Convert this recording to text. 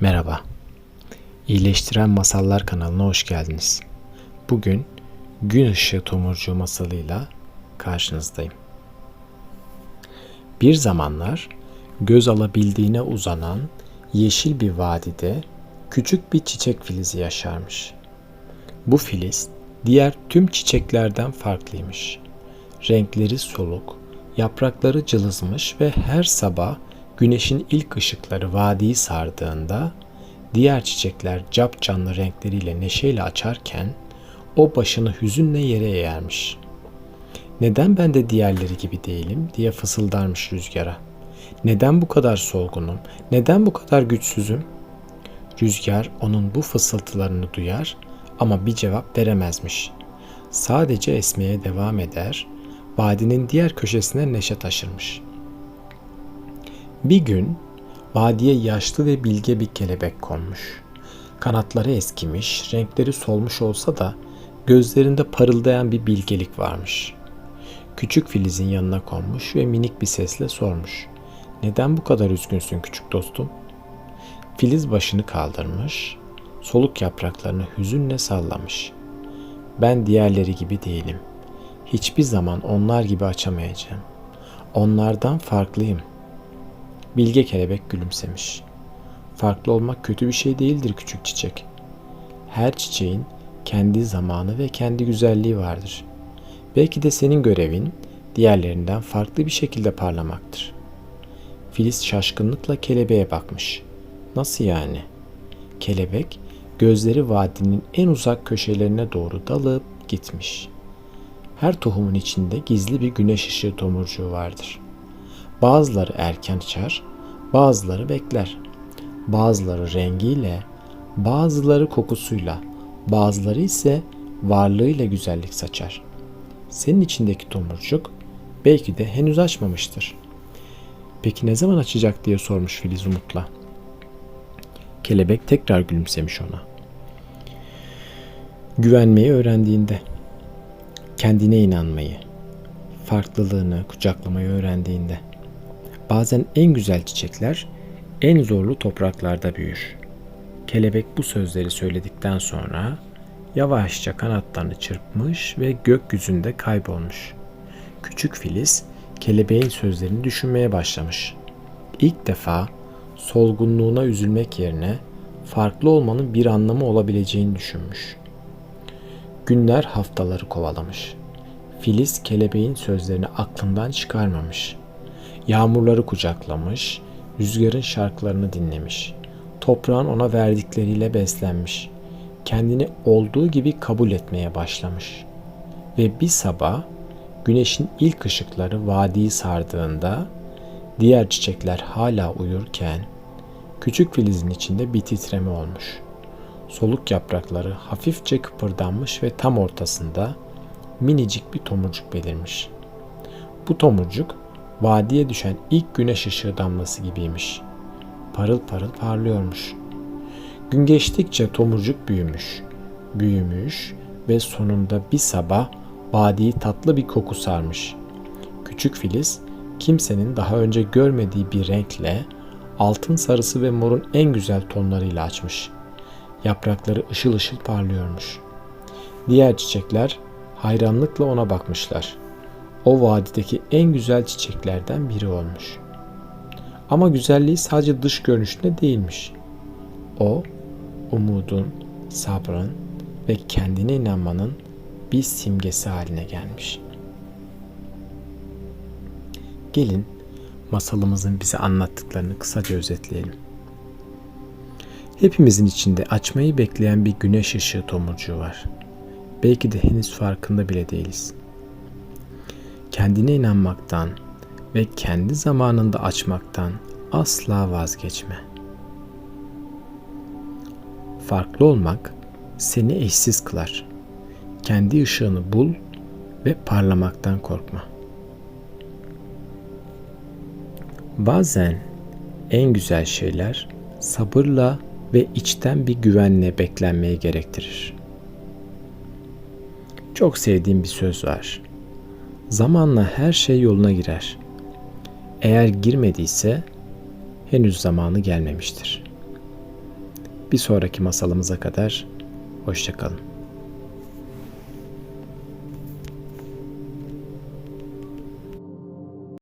Merhaba. İyileştiren Masallar kanalına hoş geldiniz. Bugün Gün Işığı Tomurcuğu masalıyla karşınızdayım. Bir zamanlar göz alabildiğine uzanan yeşil bir vadide küçük bir çiçek filizi yaşarmış. Bu filiz diğer tüm çiçeklerden farklıymış. Renkleri soluk, yaprakları cılızmış ve her sabah güneşin ilk ışıkları vadiyi sardığında diğer çiçekler cap canlı renkleriyle neşeyle açarken o başını hüzünle yere eğermiş. Neden ben de diğerleri gibi değilim diye fısıldarmış rüzgara. Neden bu kadar solgunum? Neden bu kadar güçsüzüm? Rüzgar onun bu fısıltılarını duyar ama bir cevap veremezmiş. Sadece esmeye devam eder, vadinin diğer köşesine neşe taşırmış. Bir gün vadiye yaşlı ve bilge bir kelebek konmuş. Kanatları eskimiş, renkleri solmuş olsa da gözlerinde parıldayan bir bilgelik varmış. Küçük Filiz'in yanına konmuş ve minik bir sesle sormuş. Neden bu kadar üzgünsün küçük dostum? Filiz başını kaldırmış, soluk yapraklarını hüzünle sallamış. Ben diğerleri gibi değilim. Hiçbir zaman onlar gibi açamayacağım. Onlardan farklıyım. Bilge kelebek gülümsemiş. Farklı olmak kötü bir şey değildir küçük çiçek. Her çiçeğin kendi zamanı ve kendi güzelliği vardır. Belki de senin görevin diğerlerinden farklı bir şekilde parlamaktır. Filiz şaşkınlıkla kelebeğe bakmış. Nasıl yani? Kelebek gözleri vadinin en uzak köşelerine doğru dalıp gitmiş. Her tohumun içinde gizli bir güneş ışığı tomurcuğu vardır. Bazıları erken açar, bazıları bekler. Bazıları rengiyle, bazıları kokusuyla, bazıları ise varlığıyla güzellik saçar. Senin içindeki tomurcuk belki de henüz açmamıştır. Peki ne zaman açacak diye sormuş Filiz umutla. Kelebek tekrar gülümsemiş ona. Güvenmeyi öğrendiğinde, kendine inanmayı, farklılığını kucaklamayı öğrendiğinde. Bazen en güzel çiçekler en zorlu topraklarda büyür. Kelebek bu sözleri söyledikten sonra yavaşça kanatlarını çırpmış ve gökyüzünde kaybolmuş. Küçük Filiz kelebeğin sözlerini düşünmeye başlamış. İlk defa solgunluğuna üzülmek yerine farklı olmanın bir anlamı olabileceğini düşünmüş. Günler haftaları kovalamış. Filiz kelebeğin sözlerini aklından çıkarmamış. Yağmurları kucaklamış, rüzgarın şarkılarını dinlemiş. Toprağın ona verdikleriyle beslenmiş. Kendini olduğu gibi kabul etmeye başlamış. Ve bir sabah güneşin ilk ışıkları vadiyi sardığında diğer çiçekler hala uyurken küçük filizin içinde bir titreme olmuş. Soluk yaprakları hafifçe kıpırdanmış ve tam ortasında minicik bir tomurcuk belirmiş. Bu tomurcuk vadiye düşen ilk güneş ışığı damlası gibiymiş. Parıl parıl parlıyormuş. Gün geçtikçe tomurcuk büyümüş, büyümüş ve sonunda bir sabah vadiyi tatlı bir koku sarmış. Küçük Filiz kimsenin daha önce görmediği bir renkle altın sarısı ve morun en güzel tonlarıyla açmış. Yaprakları ışıl ışıl parlıyormuş. Diğer çiçekler hayranlıkla ona bakmışlar. O vadideki en güzel çiçeklerden biri olmuş. Ama güzelliği sadece dış görünüşünde değilmiş. O, umudun, sabrın ve kendine inanmanın bir simgesi haline gelmiş. Gelin masalımızın bize anlattıklarını kısaca özetleyelim. Hepimizin içinde açmayı bekleyen bir güneş ışığı tomurcuğu var. Belki de henüz farkında bile değiliz. Kendine inanmaktan ve kendi zamanında açmaktan asla vazgeçme. Farklı olmak seni eşsiz kılar. Kendi ışığını bul ve parlamaktan korkma. Bazen en güzel şeyler sabırla ve içten bir güvenle beklenmeye gerektirir. Çok sevdiğim bir söz var. Zamanla her şey yoluna girer. Eğer girmediyse henüz zamanı gelmemiştir. Bir sonraki masalımıza kadar hoşçakalın.